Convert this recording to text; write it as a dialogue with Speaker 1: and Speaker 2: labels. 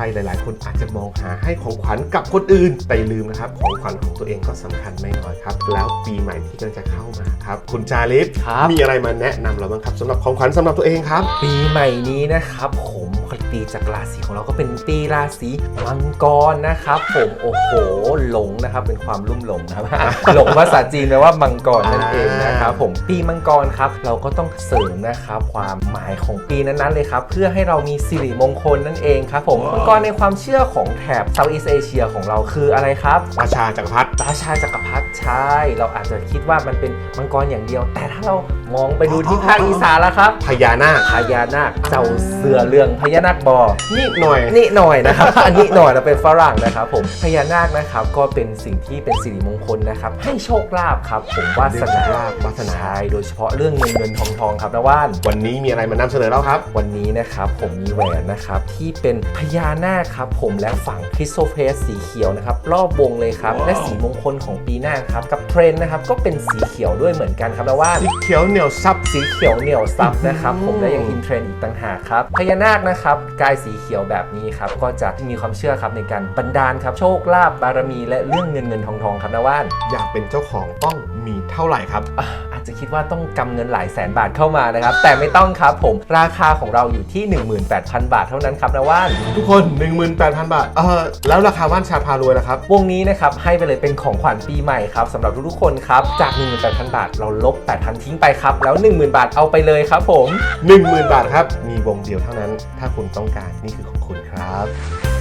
Speaker 1: รหลาย ๆ คนอาจจะมองหาให้ของขวัญกับคนอื่น แต่อย่าลืมนะครับ ของขวัญของตัวเองก็สำคัญไม่น้อยครับ แล้วปีใหม่ที่กำลังจะเข้ามาครับ คุณจาริส
Speaker 2: ครับ
Speaker 1: มีอะไรมาแนะนำเราบ้างครับสำหรับของขวัญสำหรับตัวเองครับ
Speaker 2: ปีใหม่นี้นะครับผม ปีจากราศีของเราก็เป็นปีราศีมังกรนะครับผมโอ้โหหลงนะครับเป็นความลุ่มหลงนะครับ หลงภาษาจีนแปลว่ามังกรนั่นเองนะครับผมปีมังกรครับ เราก็ต้องเสริมนะครับความหมายของปีนั้นๆเลยครับเพื่อให้เรามีสิริมงคลนั่นเองครับผมมังกรในความเชื่อของแถบเซาท์อีสเอเชียของเราคืออะไรครับ
Speaker 1: ราชาจักรพรรดิ
Speaker 2: ราชาจักรพรรดิใช่เราอาจจะคิดว่ามันเป็นมังกรอย่างเดียว แต่ถ้าเรา มองไปดูที่ภาคอีสานแล้วครับ
Speaker 1: พญานาค
Speaker 2: พญานาคเจ้าเสือเรืองพญานาคบอ
Speaker 1: นี่หน่อย
Speaker 2: นี่หน่อยนะครับ อันนี้หน่อยเราเป็นฝรั่งนะครับ ผมพญานาคนะครับก็เป็นสิ่งที่เป็นสิริมงคลนะครับ ให้โชคลาภครับ ผมวาสนา
Speaker 1: เรื่องลาภวาสนา
Speaker 2: ใช่โดยเฉพาะเรื่องเงินเงินทองทองครับนะว่าน
Speaker 1: วันนี้มีอะไรมานำเสนอแล้วครับ
Speaker 2: วันนี้นะครับผมมีแหวนนะครับที่เป็นพญานาคครับผมและฝังคริสโซเพสสีเขียวนะครับรอบวงเลยครับ
Speaker 1: ว้าว
Speaker 2: และสีมงคลของปีหน้าครับกับเทรนด์นะครับก็เป็นสีเขียวด้วยเหมือนกันครับนะว่าน
Speaker 1: สีเขียวเหนียวซับ
Speaker 2: สีเขียวเหนียวซับนะครับ
Speaker 1: อืม
Speaker 2: ผมและยังอินเทรนด์อีกต่างหากครับพญานาคนะครับกายสีเขียวแบบนี้ครับก็จะมีความเชื่อครับในการบันดาลครับโชคลาภบารมีและเรื่องเงินเงินทองทองครับนะว่าน
Speaker 1: อยากเป็นเจ้าของต้องมีเท่าไหร่ครับ
Speaker 2: อะ อาจจะคิดว่าต้องกำเงินหลายแสนบาทเข้ามานะครับ แต่ไม่ต้องครับผมราคาของเราอยู่ที่ 18,000 บาทเท่านั้นครับนะว่าน
Speaker 1: ทุกคน 18,000 บาท เออแล้วราคาว่านชาพารวยนะครับ
Speaker 2: วงนี้นะครับให้ไปเลยเป็นของขวัญปีใหม่ครับสำหรับทุกๆคนครับ จาก 18,000 บาท เราลบ 8,000 ทิ้งไปครับ แล้ว 10,000 บาทเอาไปเลยครับผม
Speaker 1: 10,000 บาทครับ มีวงเดียวเท่านั้น ถ้าคุณต้องการนี่คือของคุณครับ